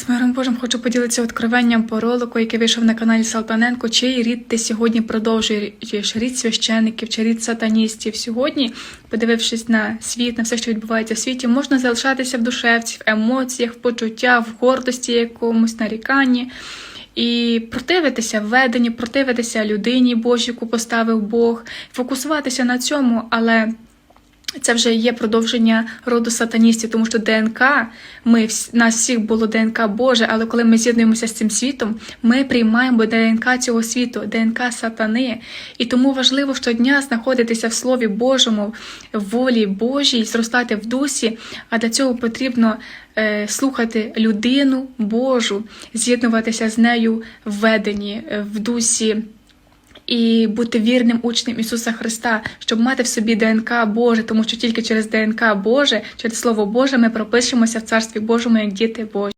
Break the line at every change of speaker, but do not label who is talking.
З миром Божим хочу поділитися откровенням по ролику, який вийшов на каналі Салтаненко. Чий рід ти сьогодні продовжуєш рід священиків чи рід сатаністів? Сьогодні, подивившись на світ, на все, що відбувається в світі, можна залишатися в душевці, в емоціях, в почуттях, в гордості якомусь наріканні. І противитися введенню, противитися людині Божій, яку поставив Бог, фокусуватися на цьому, але це вже є продовження роду сатаністів, тому що ДНК, ми нас всіх було ДНК Боже, але коли ми з'єднуємося з цим світом, ми приймаємо ДНК цього світу, ДНК сатани. І тому важливо щодня знаходитися в Слові Божому, в волі Божій, зростати в дусі. А для цього потрібно е, слухати людину Божу, з'єднуватися з нею в веденні, е, в дусі і бути вірним учнем Ісуса Христа, щоб мати в собі ДНК Боже, тому що тільки через ДНК Боже, через Слово Боже, ми пропишемося в Царстві Божому як діти Божі.